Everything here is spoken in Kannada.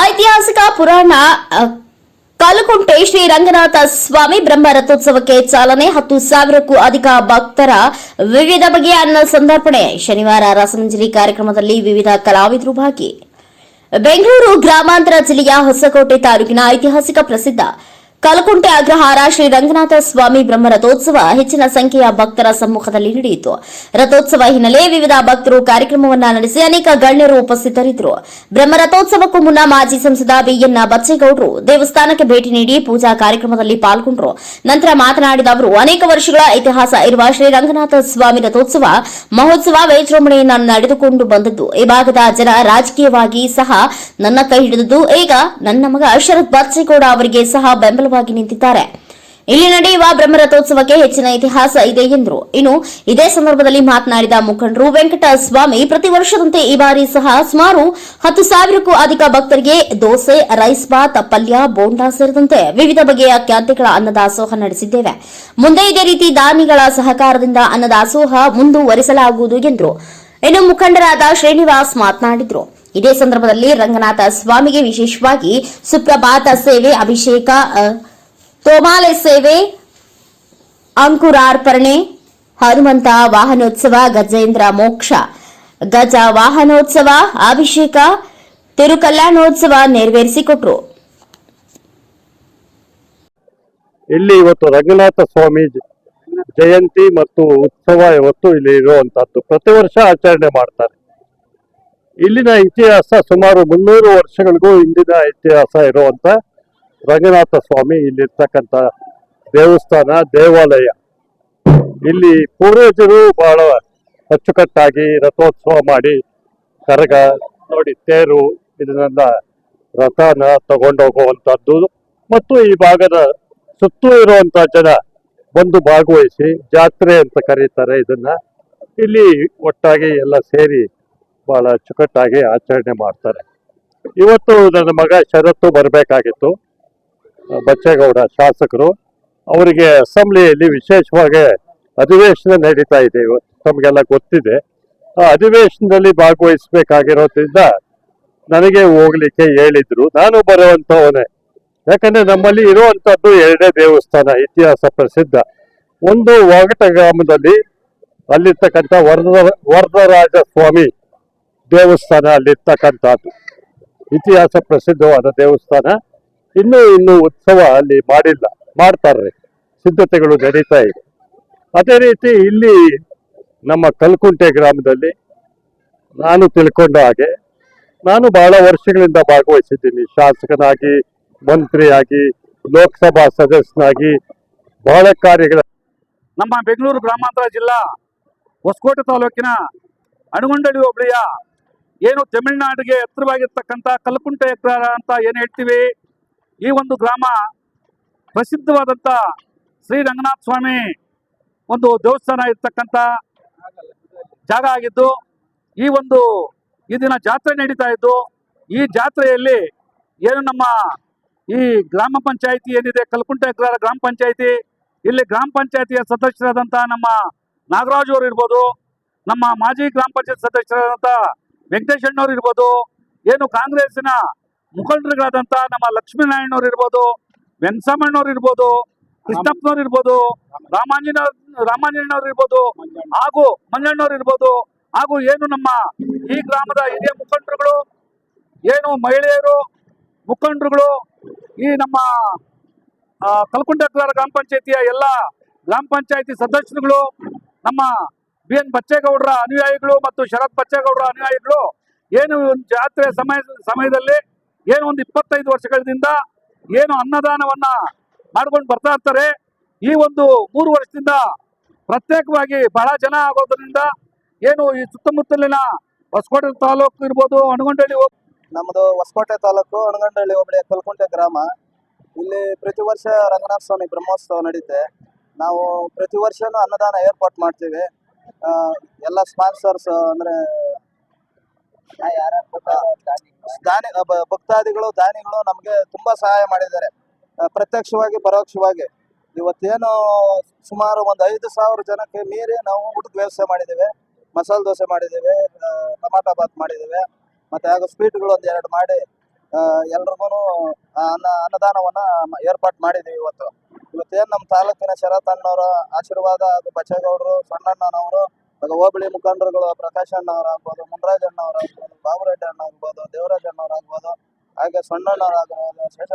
ಐತಿಹಾಸಿಕ ಪುರಾಣ ಕಲಕುಂಟೆ ಶ್ರೀ ರಂಗನಾಥ ಸ್ವಾಮಿ ಬ್ರಹ್ಮ ರಥೋತ್ಸವಕ್ಕೆ ಚಾಲನೆ ಹತ್ತು ಸಾವಿರಕ್ಕೂ ಅಧಿಕ ಭಕ್ತರ ವಿವಿಧ ಬಗೆಯ ಅನ್ನ ಸಂದರ್ಪಣೆ. ಶನಿವಾರ ರಸಮಂಜರಿ ಕಾರ್ಯಕ್ರಮದಲ್ಲಿ ವಿವಿಧ ಕಲಾವಿದರು ಭಾಗಿ. ಬೆಂಗಳೂರು ಗ್ರಾಮಾಂತರ ಜಿಲ್ಲೆಯ ಹೊಸಕೋಟೆ ತಾಲೂಕಿನ ಐತಿಹಾಸಿಕ ಪ್ರಸಿದ್ಧ ಕಲಕುಂಟೆ ಅಗ್ರಹಾರ ಶ್ರೀ ರಂಗನಾಥ ಸ್ವಾಮಿ ಬ್ರಹ್ಮ ರಥೋತ್ಸವ ಹೆಚ್ಚಿನ ಸಂಖ್ಯೆಯ ಭಕ್ತರ ಸಮ್ಮುಖದಲ್ಲಿ ನಡೆಯಿತು. ರಥೋತ್ಸವ ಹಿನ್ನೆಲೆ ವಿವಿಧ ಭಕ್ತರು ಕಾರ್ಯಕ್ರಮವನ್ನ ನಡೆಸಿ ಅನೇಕ ಗಣ್ಯರು ಉಪಸ್ಥಿತರಿದ್ದರು. ಬ್ರಹ್ಮ ರಥೋತ್ಸವಕ್ಕೂ ಮುನ್ನ ಮಾಜಿ ಸಂಸದ ಬಿಎನ್ ಬಚ್ಚೇಗೌಡರು ದೇವಸ್ಥಾನಕ್ಕೆ ಭೇಟಿ ನೀಡಿ ಪೂಜಾ ಕಾರ್ಯಕ್ರಮದಲ್ಲಿ ಪಾಲ್ಗೊಂಡರು. ನಂತರ ಮಾತನಾಡಿದ ಅವರು, ಅನೇಕ ವರ್ಷಗಳ ಇತಿಹಾಸ ಇರುವ ಶ್ರೀ ರಂಗನಾಥ ಸ್ವಾಮಿ ರಥೋತ್ಸವ ಮಹೋತ್ಸವ ವಿಜೃಂಭಣೆಯನ್ನು ನಡೆದುಕೊಂಡು ಬಂದದ್ದು. ಈ ಭಾಗದ ಜನ ರಾಜಕೀಯವಾಗಿ ಸಹ ನನ್ನ ಕೈ ಹಿಡಿದದ್ದು. ಈಗ ನನ್ನ ಮಗ ಶರತ್ ಬಚ್ಚೇಗೌಡ ಅವರಿಗೆ ಸಹ ಬೆಂಬಲವಾಗಿ ನಿಂತಿದ್ದಾರೆ. ಇಲ್ಲಿ ನಡೆಯುವ ಬ್ರಹ್ಮರಥೋತ್ಸವಕ್ಕೆ ಹೆಚ್ಚಿನ ಇತಿಹಾಸ ಇದೆ ಎಂದರು. ಇನ್ನು ಇದೇ ಸಂದರ್ಭದಲ್ಲಿ ಮಾತನಾಡಿದ ಮುಖಂಡರು ವೆಂಕಟಸ್ವಾಮಿ, ಪ್ರತಿ ವರ್ಷದಂತೆ ಈ ಬಾರಿ ಸಹ ಸುಮಾರು ಹತ್ತು ಸಾವಿರಕ್ಕೂ ಅಧಿಕ ಭಕ್ತರಿಗೆ ದೋಸೆ, ರೈಸ್ ಬಾತ್ ಪಲ್ಯ ಬೋಂಡಾ ಸೇರಿದಂತೆ ವಿವಿಧ ಬಗೆಯ ಖ್ಯಾತಿಗಳ ಅನ್ನದಾಸೋಹ ನಡೆಸಿದ್ದೇವೆ. ಮುಂದೆ ಇದೇ ರೀತಿ ದಾನಿಗಳ ಸಹಕಾರದಿಂದ ಅನ್ನದಾಸೋಹ ಮುಂದುವರಿಸಲಾಗುವುದು ಎಂದರು. ಇನ್ನು ಮುಖಂಡರಾದ ಶ್ರೀನಿವಾಸ್ ಮಾತನಾಡಿದರು. ಇದೇ ಸಂದರ್ಭದಲ್ಲಿ ರಂಗನಾಥ ಸ್ವಾಮಿಗೆ ವಿಶೇಷವಾಗಿ ಸುಪ್ರಭಾತ ಸೇವೆ, ಅಭಿಷೇಕ ತೋಮಾಲೆ ಸೇವೆ, ಅಂಕುರಾರ್ಪಣೆ, ಹನುಮಂತ ವಾಹನೋತ್ಸವ, ಗಜೇಂದ್ರ ಮೋಕ್ಷ, ಗಜ ವಾಹನೋತ್ಸವ, ಅಭಿಷೇಕ ತಿರುಕಲ್ಯಾಣೋತ್ಸವ ನೆರವೇರಿಸಿಕೊಟ್ರು. ಇಲ್ಲಿ ಇವತ್ತು ರಂಗನಾಥ ಸ್ವಾಮಿ ಜಯಂತಿ ಮತ್ತು ಉತ್ಸವ ಇವತ್ತು ಇಲ್ಲಿ ಇರುವಂತಹದ್ದು. ಪ್ರತಿ ವರ್ಷ ಆಚರಣೆ ಮಾಡ್ತಾರೆ. ಇಲ್ಲಿನ ಇತಿಹಾಸ ಸುಮಾರು ಮುನ್ನೂರು ವರ್ಷಗಳಿಗೂ ಇಂದಿನ ಇತಿಹಾಸ ಇರುವಂತ ರಂಗನಾಥ ಸ್ವಾಮಿ ಇಲ್ಲಿರ್ತಕ್ಕಂಥ ದೇವಸ್ಥಾನ, ದೇವಾಲಯ. ಇಲ್ಲಿ ಪೂರ್ವಜರು ಬಹಳ ಅಚ್ಚುಕಟ್ಟಾಗಿ ರಥೋತ್ಸವ ಮಾಡಿ ಕರಗ ನೋಡಿ ತೇರು ಇದನ್ನೆಲ್ಲ ರಥನ ತಗೊಂಡೋಗುವಂಥದ್ದು ಮತ್ತು ಈ ಭಾಗದ ಸುತ್ತೂ ಇರುವಂತ ಜನ ಬಂದು ಭಾಗವಹಿಸಿ ಜಾತ್ರೆ ಅಂತ ಕರೀತಾರೆ ಇದನ್ನ. ಇಲ್ಲಿ ಒಟ್ಟಾಗಿ ಎಲ್ಲ ಸೇರಿ ಬಹಳ ಅಚ್ಚುಕಟ್ಟಾಗಿ ಆಚರಣೆ ಮಾಡ್ತಾರೆ. ಇವತ್ತು ನನ್ನ ಮಗ ಶರತ್ತು ಬರಬೇಕಾಗಿತ್ತು. ಬಚ್ಚೇಗೌಡ ಶಾಸಕರು, ಅವರಿಗೆ ಅಸೆಂಬ್ಲಿಯಲ್ಲಿ ವಿಶೇಷವಾಗಿ ಅಧಿವೇಶನ ನಡೀತಾ ಇದೆ ಇವತ್ತು, ತಮಗೆಲ್ಲ ಗೊತ್ತಿದೆ. ಆ ಅಧಿವೇಶನದಲ್ಲಿ ಭಾಗವಹಿಸಬೇಕಾಗಿರೋದ್ರಿಂದ ನನಗೆ ಹೋಗ್ಲಿಕ್ಕೆ ಹೇಳಿದ್ರು. ನಾನು ಬರುವಂತವನೇ ಯಾಕಂದ್ರೆ ನಮ್ಮಲ್ಲಿ ಇರುವಂತದ್ದು ಎರಡೇ ದೇವಸ್ಥಾನ, ಇತಿಹಾಸ ಪ್ರಸಿದ್ಧ. ಒಂದು ವಾಗಟ ಗ್ರಾಮದಲ್ಲಿ ಅಲ್ಲಿರ್ತಕ್ಕಂಥ ವರದ ವರದರಾಜ ಸ್ವಾಮಿ ದೇವಸ್ಥಾನ ಅಲ್ಲಿರ್ತಕ್ಕಂಥದ್ದು. ಇತಿಹಾಸ ಪ್ರಸಿದ್ಧವಾದ ದೇವಸ್ಥಾನ. ಇನ್ನೂ ಇನ್ನೂ ಉತ್ಸವ ಅಲ್ಲಿ ಮಾಡಿಲ್ಲ, ಮಾಡ್ತಾರೆ. ಸಿದ್ಧತೆಗಳು ನಡೀತಾ ಇದೆ. ಅದೇ ರೀತಿ ಇಲ್ಲಿ ನಮ್ಮ ಕಲ್ಕುಂಟೆ ಗ್ರಾಮದಲ್ಲಿ ನಾನು ತಿಳ್ಕೊಂಡ ಹಾಗೆ ನಾನು ಬಹಳ ವರ್ಷಗಳಿಂದ ಭಾಗವಹಿಸಿದ್ದೀನಿ. ಶಾಸಕನಾಗಿ, ಮಂತ್ರಿಯಾಗಿ, ಲೋಕಸಭಾ ಸದಸ್ಯನಾಗಿ, ಬಹಳ ಕಾರ್ಯಗಳ ನಮ್ಮ ಬೆಂಗಳೂರು ಗ್ರಾಮಾಂತರ ಜಿಲ್ಲಾ ಹೊಸಕೋಟೆ ತಾಲೂಕಿನ ಅಣಗುಂಡಳ್ಳಿ ಹೋಬಳಿಯ ಏನು ತಮಿಳುನಾಡಿಗೆ ಹತ್ತಿರವಾಗಿರ್ತಕ್ಕಂಥ ಕಲ್ಕುಂಟೆ ಎಕ್ರ ಅಂತ ಏನು ಹೇಳ್ತೀವಿ? ಈ ಒಂದು ಗ್ರಾಮ ಪ್ರಸಿದ್ಧವಾದಂಥ ಶ್ರೀ ರಂಗನಾಥ ಸ್ವಾಮಿ ಒಂದು ದೇವಸ್ಥಾನ ಇರ್ತಕ್ಕಂಥ ಜಾಗ ಆಗಿದ್ದು, ಈ ಒಂದು ಈ ದಿನ ಜಾತ್ರೆ ನಡೀತಾ ಇದ್ದು, ಈ ಜಾತ್ರೆಯಲ್ಲಿ ಏನು ನಮ್ಮ ಈ ಗ್ರಾಮ ಪಂಚಾಯಿತಿ ಏನಿದೆ, ಕಲ್ಕುಂಟೆ ಎಕ್ರಾರ ಗ್ರಾಮ ಪಂಚಾಯಿತಿ, ಇಲ್ಲಿ ಗ್ರಾಮ ಪಂಚಾಯಿತಿಯ ಸದಸ್ಯರಾದಂಥ ನಮ್ಮ ನಾಗರಾಜ್ ಅವರು ಇರ್ಬೋದು, ನಮ್ಮ ಮಾಜಿ ಗ್ರಾಮ ಪಂಚಾಯತ್ ಸದಸ್ಯರಾದಂಥ ವೆಂಕಟೇಶ್ ಅಣ್ಣವ್ರು ಇರ್ಬೋದು, ಏನು ಕಾಂಗ್ರೆಸ್ಸಿನ ಮುಖಂಡರುಗಳಾದಂತ ನಮ್ಮ ಲಕ್ಷ್ಮೀನಾರಾಯಣವ್ರು ಇರ್ಬೋದು ವೆಂಕಸಮ್ಮಣ್ಣವ್ರು ಇರ್ಬೋದು, ಕೃಷ್ಣಪ್ಪನವ್ರು ಇರ್ಬೋದು ರಾಮಾಂಜನ ರಾಮಾಂಜನವ್ರು ಇರ್ಬೋದು, ಹಾಗೂ ಮಂಜಣ್ಣವ್ರು ಇರ್ಬೋದು, ಹಾಗೂ ಏನು ನಮ್ಮ ಈ ಗ್ರಾಮದ ಹಿರಿಯ ಮುಖಂಡರುಗಳು, ಏನು ಮಹಿಳೆಯರು, ಮುಖಂಡರುಗಳು, ಈ ನಮ್ಮ ಕಲ್ಕುಂಡ ಗ್ರಾಮ ಪಂಚಾಯತಿಯ ಎಲ್ಲ ಗ್ರಾಮ ಪಂಚಾಯತಿ ಸದಸ್ಯರುಗಳು, ನಮ್ಮ ಬಿ ಎನ್ ಬಚ್ಚೇಗೌಡರ ಅನುಯಾಯಿಗಳು ಮತ್ತು ಶರತ್ ಬಚ್ಚೇಗೌಡರ ಅನುಯಾಯಿಗಳು ಏನು ಜಾತ್ರೆ ಸಮಯ, ಸಮಯದಲ್ಲಿ ಏನು ಒಂದು ಇಪ್ಪತ್ತೈದು ವರ್ಷಗಳಿಂದ ಏನು ಅನ್ನದಾನವನ್ನ ಮಾಡ್ಕೊಂಡು ಬರ್ತಾ ಇರ್ತಾರೆ. ಈ ಒಂದು ಮೂರು ವರ್ಷದಿಂದ ಪ್ರತ್ಯೇಕವಾಗಿ ಬಹಳ ಜನ ಆಗೋದ್ರಿಂದ ಏನು ಈ ಸುತ್ತಮುತ್ತಲಿನ ಹೊಸಕೋಟೆ ತಾಲೂಕು ಇರ್ಬೋದು ಅಣಗೊಂಡಳ್ಳಿ ನಮ್ಮದು ಹೊಸಕೋಟೆ ತಾಲೂಕು ಅಣಗಂಡಳ್ಳಿ ಹೋಬಳಿ ಕಲ್ಕುಂಟೆ ಗ್ರಾಮ. ಇಲ್ಲಿ ಪ್ರತಿ ವರ್ಷ ರಂಗನಾಥ ಸ್ವಾಮಿ ಬ್ರಹ್ಮೋತ್ಸವ ನಡೀತೆ. ನಾವು ಪ್ರತಿ ವರ್ಷನೂ ಅನ್ನದಾನ ಏರ್ಪಾಟ್ ಮಾಡ್ತೀವಿ. ಎಲ್ಲ ಸ್ಪಾನ್ಸರ್ಸ್ ಅಂದ್ರೆ ದಾನಿ ಭಕ್ತಾದಿಗಳು ದಾನಿಗಳು ನಮಗೆ ತುಂಬಾ ಸಹಾಯ ಮಾಡಿದ್ದಾರೆ. ಪ್ರತ್ಯಕ್ಷವಾಗಿ ಪರೋಕ್ಷವಾಗಿ. ಇವತ್ತೇನು ಸುಮಾರು ಒಂದು ಐದು ಸಾವಿರ ಜನಕ್ಕೆ ಮೀರಿ ನಾವು ಊಟದ ವ್ಯವಸ್ಥೆ ಮಾಡಿದ್ದೇವೆ. ಮಸಾಲೆ ದೋಸೆ ಮಾಡಿದ್ದೇವೆ ಟೊಮಾಟೋ ಟಮಾಟ ಬಾತ್ ಮಾಡಿದ್ದೇವೆ. ಮತ್ತೆ ಹಾಗೂ ಸ್ವೀಟ್ಗಳು ಒಂದು ಎರಡು ಮಾಡಿ ಎಲ್ರಿಗೂ ಅನ್ನ, ಅನ್ನದಾನವನ್ನ ಏರ್ಪಾಟ್ ಮಾಡಿದೀವಿ ಇವತ್ತು. ಇವತ್ತೇನು ನಮ್ಮ ತಾಲೂಕಿನ ಶರತಣ್ಣವರ ಆಶೀರ್ವಾದ ಅದು ಬಚ್ಚೇಗೌಡರು, ಸಣ್ಣಣ್ಣನವರು ಅದು ಹೋಬಳಿ ಮುಖಂಡರುಗಳು, ಪ್ರಕಾಶ್ ಅಣ್ಣವರಾಗ್ಬೋದು, ಮುನ್ರಾಜ್ ಅಣ್ಣವ್ರು ಆಗ್ಬೋದು ಬಾಬುರೆಡ್ಡಿ ಅಣ್ಣ ಆಗ್ಬೋದು ದೇವರಾಜ್ ಅಣ್ಣವರಾಗ್ಬೋದು, ಹಾಗೆ ಸಣ್ಣಣ್ಣವ್ರು ಆಗ್ಬೋದು ಶೇಷ